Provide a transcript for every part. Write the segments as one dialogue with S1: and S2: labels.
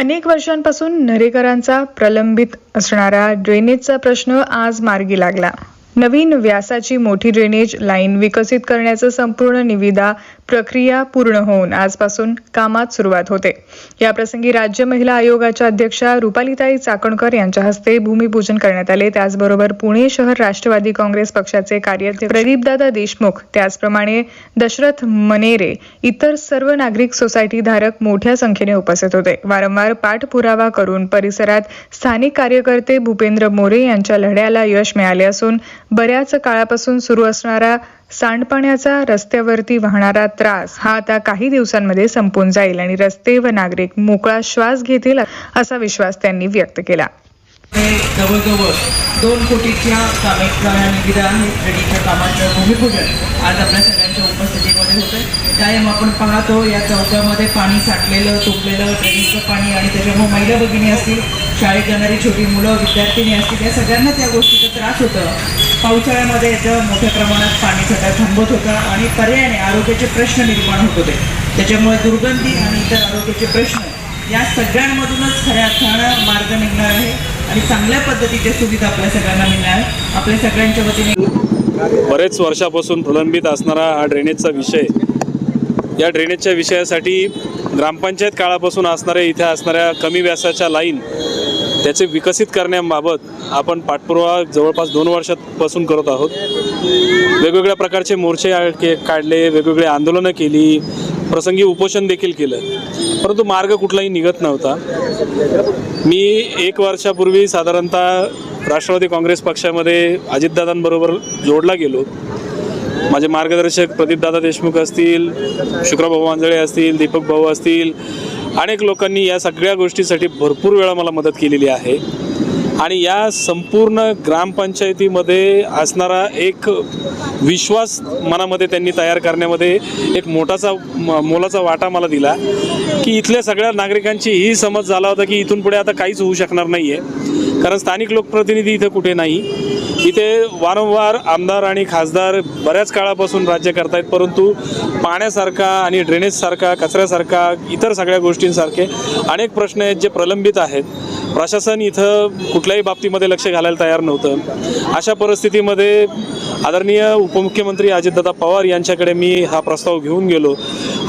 S1: अनेक वर्षांपासून नरेकरांचा प्रलंबित असणारा ड्रेनेजचा प्रश्न आज मार्गी लागला. नवीन व्यासाची मोठी ड्रेनेज लाईन विकसित करण्याचं संपूर्ण निविदा प्रक्रिया पूर्ण होऊन आजपासून कामात सुरुवात होते. याप्रसंगी राज्य महिला आयोगाच्या अध्यक्षा रुपालीताई चाकणकर यांच्या हस्ते भूमिपूजन करण्यात आले. त्याचबरोबर पुणे शहर राष्ट्रवादी काँग्रेस पक्षाचे कार्याध्यक्ष प्रदीपदादा देशमुख त्याचप्रमाणे दशरथ मनेरे इतर सर्व नागरिक सोसायटी धारक मोठ्या संख्येने उपस्थित होते. वारंवार पाठपुरावा करून परिसरात स्थानिक कार्यकर्ते भूपेंद्र मोरे यांच्या लढ्याला यश मिळाले असून बऱ्याच काळापासून सुरू असणारा सांडपाण्याचा रस्त्यावरती वाहणारा त्रास हा आता काही दिवसांमध्ये संपून जाईल आणि रस्ते व नागरिक मोकळा श्वास घेतील असा विश्वास त्यांनी व्यक्त केला.
S2: जवळजवळ दोन कोटीच्या कामेच्या निविदा आहेत रेडीच्या कामाचं भूमिपूजन आज आपल्या सगळ्यांच्या उपस्थितीमध्ये होतं कायम आपण पाहतो या चौकामध्ये पाणी साठलेलं तुंबलेलं ड्रेनेजचं पाणी आणि त्याच्यामुळे महिला भगिनी असतील शाळेत जाणारी छोटी मुलं विद्यार्थिनी असतील या सगळ्यांना त्या गोष्टीचा त्रास होतं. पावसाळ्यामध्ये याचं मोठ्या प्रमाणात पाणी सध्या थांबत होतं आणि पर्यायाने आरोग्याचे प्रश्न निर्माण होत होते त्याच्यामुळे दुर्गंधी आणि इतर आरोग्याचे प्रश्न या सगळ्यांमधूनच खऱ्या अर्थानं मार्ग निघणार आहे आणि चांगल्या पद्धतीच्या सुविधा आपल्या सगळ्यांना मिळणार आहे. आपल्या सगळ्यांच्या वतीने
S3: बरेच वर्षापासून प्रलंबित असणारा हा ड्रेनेजचा विषय या ड्रेनेजच्या विषयासाठी ग्रामपंचायत काळापासून असणाऱ्या इथे असणाऱ्या कमी व्यासाच्या लाईन त्याचे विकसित करण्याबाबत आपण पाठपुरावा जवळपास दोन वर्षापासून करत आहोत. वेगवेगळ्या प्रकारचे मोर्चे के- काढले वेगवेगळे आंदोलनं केली प्रसंगी उपोषण देखील केलं. परंतु मार्ग कुठलाही निघत नव्हता. मी एक वर्षापूर्वी साधारणतः राष्ट्रवादी काँग्रेस पक्षामध्ये अजितदादांबरोबर जोडला गेलो. माझे मार्गदर्शक प्रदीपदादा देशमुख असतील शुक्रभाऊ आंजळे असतील दीपक भाऊ असतील अनेक लोकांनी या सगळ्या गोष्टीसाठी भरपूर वेळा मला मदत केलेली आहे. आणि या संपूर्ण ग्रामपंचायतीमध्ये असणारा एक विश्वास मनामध्ये त्यांनी तयार करण्यामध्ये एक मोठाचा म- मोलाचा वाटा मला दिला की इथल्या सगळ्या नागरिकांची ही समज झाला होता की इथून पुढे आता काहीच होऊ शकणार नाही आहे कारण स्थानिक लोकप्रतिनिधी इथं कुठे नाही. इथे वारंवार आमदार आणि खासदार बऱ्याच काळापासून राज्य करतायत परंतु पाण्यासारखा आणि ड्रेनेजसारखा कचऱ्यासारखा इतर सगळ्या गोष्टींसारखे अनेक प्रश्न आहेत जे प्रलंबित आहेत. प्रशासन इथं कुठल्याही बाबतीमध्ये लक्ष घालायला तयार नव्हतं. अशा परिस्थितीमध्ये आदरणीय उपमुख्यमंत्री अजितदादा पवार यांच्याकडे मी हा प्रस्ताव घेऊन गेलो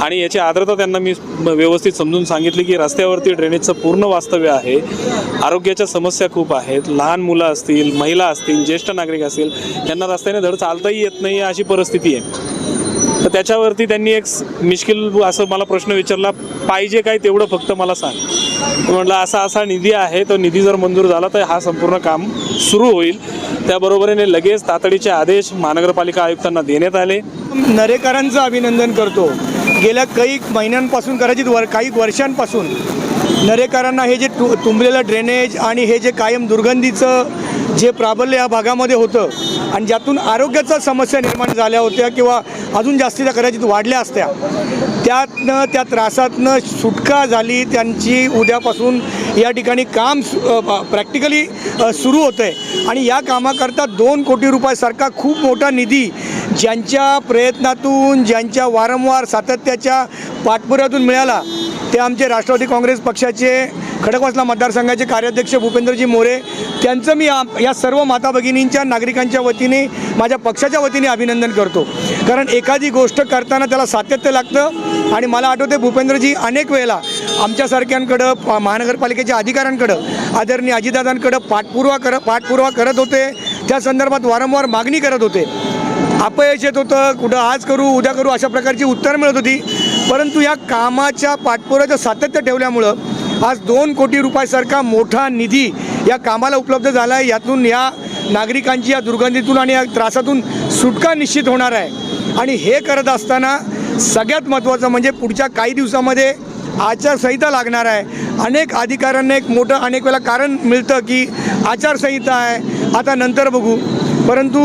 S3: आणि याची आर्द्रता त्यांना मी व्यवस्थित समजून सांगितली की रस्त्यावरती ड्रेनेजचं पूर्ण वास्तव्य आहे. आरोग्याच्या समस्या खूप आहेत. लहान मुलं असतील महिला असतील ज्येष्ठ नागरिक असतील यांना रस्त्याने धड चालताही येत नाही अशी परिस्थिती आहे. तर त्याच्यावरती त्यांनी एक मिश्किल असं मला प्रश्न विचारला पाहिजे काय तेवढं फक्त मला सांग. म्हटलं असा असा निधी आहे तो निधी जर मंजूर झाला तर हा संपूर्ण काम सुरू होईल. त्याबरोबरीने लगेच तातडीचे आदेश महानगरपालिका आयुक्तांना देण्यात आले.
S4: नरेकरांचं अभिनंदन करतो. गेल्या काही महिन्यांपासून कदाचित वर काही वर्षांपासून नरेकरांना हे जे तु तुंबलेलं ड्रेनेज आणि हे जे कायम दुर्गंधीचं जे प्राबल्य या भागामध्ये होतं आणि ज्यातून आरोग्याच्या समस्या निर्माण झाल्या होत्या किंवा अजून जास्तीच्या कदाचित वाढल्या असत्या त्यातनं त्या त्रासातनं सुटका झाली त्यांची उद्यापासून या ठिकाणी काम प्रॅक्टिकली सुरू होतं आहे आणि या कामाकरता दोन कोटी रुपयासारखा खूप मोठा निधी ज्यांच्या प्रयत्नातून ज्यांच्या वारंवार सातत्याच्या पाठपुऱ्यातून मिळाला ते आमचे राष्ट्रवादी काँग्रेस पक्षाचे खडकवासला मतदारसंघाचे कार्याध्यक्ष भूपेंद्रजी मोरे. त्यांचं मी या या सर्व माता भगिनींच्या नागरिकांच्या वतीने माझ्या पक्षाच्या वतीने अभिनंदन करतो. कारण एखादी गोष्ट करताना त्याला सातत्य लागतं आणि मला आठवते भूपेंद्रजी अनेक वेळेला आमच्यासारख्यांकडं महानगरपालिकेच्या अधिकाऱ्यांकडं आदरणीय अजितदादांकडं पाठपुरावा कर पाठपुरावा करत होते. त्या संदर्भात वारंवार मागणी करत होते. अपयश येत होतं कुठं आज करू उद्या करू अशा प्रकारची उत्तरं मिळत होती. परंतु या कामाच्या पाठपुराचं सातत्य ठेवल्यामुळं आज दोन कोटी रुपयासारखा मोठा निधी या कामाला उपलब्ध झाला आहे यातून या नागरिकांची या दुर्गंधीतून आणि या त्रासातून सुटका निश्चित होणार आहे. आणि हे करत असताना सगळ्यात महत्त्वाचं म्हणजे पुढच्या काही दिवसामध्ये आचारसंहिता लागणार आहे. अनेक अधिकाऱ्यांना एक मोठं अनेक वेळा कारण मिळतं की आचारसंहिता आहे. आता नंतर बघू. परंतु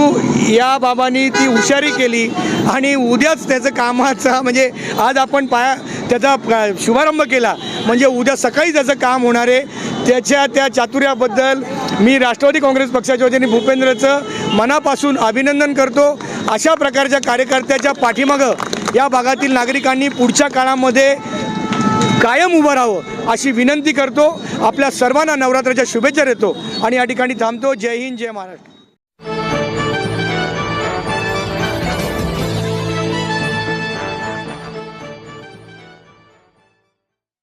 S4: या बाबांनी ती हुशारी केली आणि उद्याच त्याचं कामाचा म्हणजे आज आपण पाया त्याचा शुभारंभ केला. म्हणजे उद्या सकाळी त्याचं काम होणार आहे त्याच्या त्या चातुर्याबद्दल मी राष्ट्रवादी काँग्रेस पक्षाच्या वतीने भूपेंद्रचं मनापासून अभिनंदन करतो. अशा प्रकारच्या कार्यकर्त्याच्या पाठीमागं या भागातील नागरिकांनी पुढच्या काळामध्ये कायम उभं राहावं अशी विनंती करतो. आपल्या सर्वांना नवरात्राच्या शुभेच्छा देतो. आणि या ठिकाणी थांबतो. जय हिंद जय महाराष्ट्र.